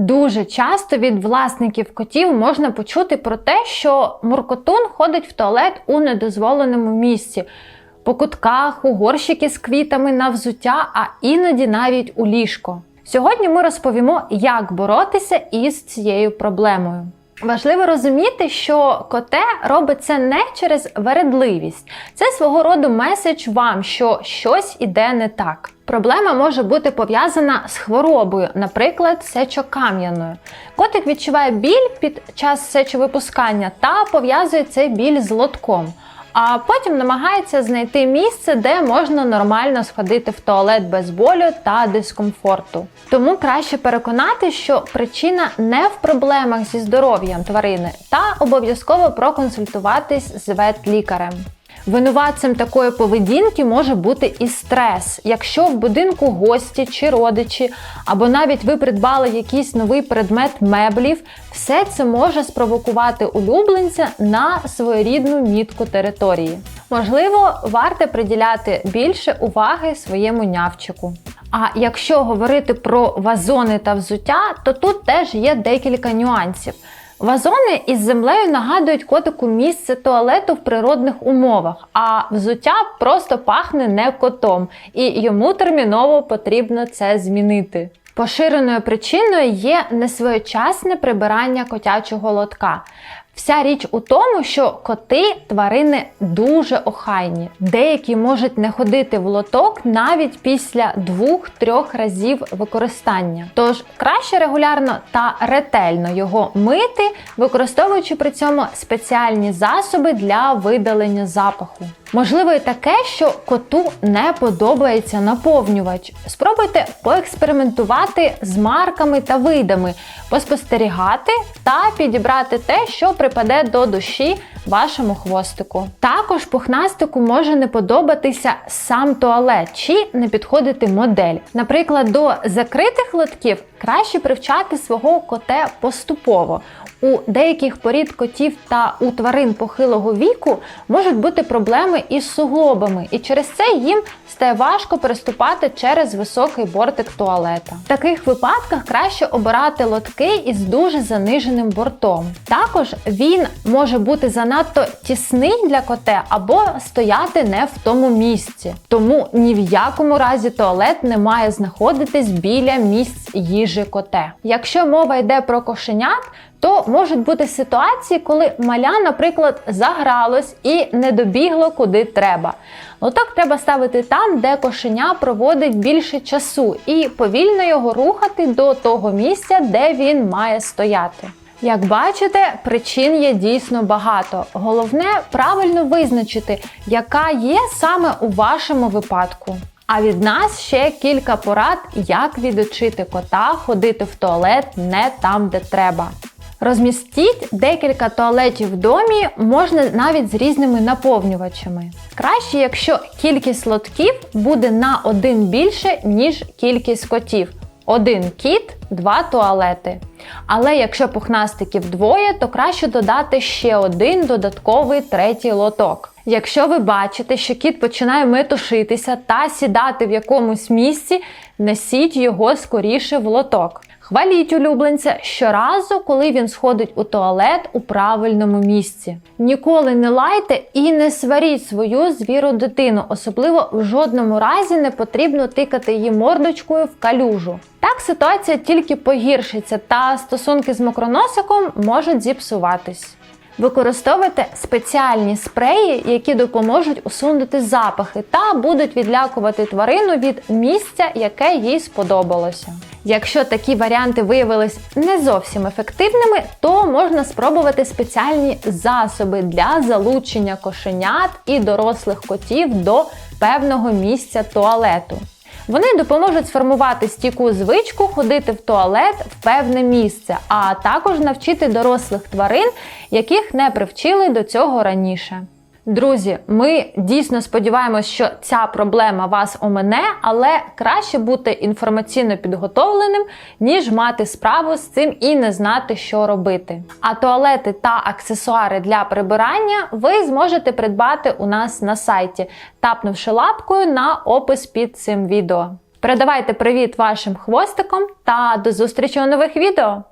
Дуже часто від власників котів можна почути про те, що муркотун ходить в туалет у недозволеному місці, по кутках, у горщики з квітами на взуття, а іноді навіть у ліжко. Сьогодні ми розповімо, як боротися із цією проблемою. Важливо розуміти, що коте робить це не через вередливість, це свого роду меседж вам, що щось іде не так. Проблема може бути пов'язана з хворобою, наприклад, сечокам'яною. Котик відчуває біль під час сечовипускання та пов'язує цей біль з лотком. А потім намагається знайти місце, де можна нормально сходити в туалет без болю та дискомфорту. Тому краще переконати, що причина не в проблемах зі здоров'ям тварини, та обов'язково проконсультуватись з ветлікарем. Винуватцем такої поведінки може бути і стрес. Якщо в будинку гості чи родичі, або навіть ви придбали якийсь новий предмет меблів, все це може спровокувати улюбленця на своєрідну мітку території. Можливо, варто приділяти більше уваги своєму нявчику. А якщо говорити про вазони та взуття, то тут теж є декілька нюансів. Вазони із землею нагадують котику місце туалету в природних умовах, а взуття просто пахне не котом, і йому терміново потрібно це змінити. Поширеною причиною є несвоєчасне прибирання котячого лотка. Вся річ у тому, що коти тварини дуже охайні. Деякі можуть не ходити в лоток навіть після двох-трьох разів використання. Тож краще регулярно та ретельно його мити, використовуючи при цьому спеціальні засоби для видалення запаху. Можливо, і таке, що коту не подобається наповнювач. Спробуйте поекспериментувати з марками та видами, поспостерігати та підібрати те, що припаде до душі вашому хвостику. Також пухнастику може не подобатися сам туалет чи не підходити модель. Наприклад, до закритих лотків краще привчати свого коте поступово. У деяких порід котів та у тварин похилого віку можуть бути проблеми із суглобами, і через це їм стає важко переступати через високий бортик туалета. В таких випадках краще обирати лотки із дуже заниженим бортом. Також він може бути занадто тісний для коте або стояти не в тому місці. Тому ні в якому разі туалет не має знаходитись біля місць їжі коте. Якщо мова йде про кошенят, то можуть бути ситуації, коли маля, наприклад, загралось і не добігло куди треба. Лоток треба ставити там, де кошеня проводить більше часу, і повільно його рухати до того місця, де він має стояти. Як бачите, причин є дійсно багато. Головне правильно визначити, яка є саме у вашому випадку. А від нас ще кілька порад, як відучити кота ходити в туалет не там, де треба. Розмістіть декілька туалетів в домі, можна навіть з різними наповнювачами. Краще, якщо кількість лотків буде на один більше, ніж кількість котів. Один кіт, два туалети. Але якщо пухнастиків двоє, то краще додати ще один додатковий третій лоток. Якщо ви бачите, що кіт починає метушитися та сідати в якомусь місці, несіть його скоріше в лоток. Хваліть улюбленця щоразу, коли він сходить у туалет у правильному місці. Ніколи не лайте і не сваріть свою звіру дитину, особливо в жодному разі не потрібно тикати її мордочкою в калюжу. Так ситуація тільки погіршиться, та стосунки з мокроносиком можуть зіпсуватись. Використовуйте спеціальні спреї, які допоможуть усунути запахи та будуть відлякувати тварину від місця, яке їй сподобалося. Якщо такі варіанти виявились не зовсім ефективними, то можна спробувати спеціальні засоби для залучення кошенят і дорослих котів до певного місця туалету. Вони допоможуть сформувати стійку звичку ходити в туалет в певне місце, а також навчити дорослих тварин, яких не привчили до цього раніше. Друзі, ми дійсно сподіваємось, що ця проблема вас омине, але краще бути інформаційно підготовленим, ніж мати справу з цим і не знати, що робити. А туалети та аксесуари для прибирання ви зможете придбати у нас на сайті, тапнувши лапкою на опис під цим відео. Передавайте привіт вашим хвостикам та до зустрічі у нових відео!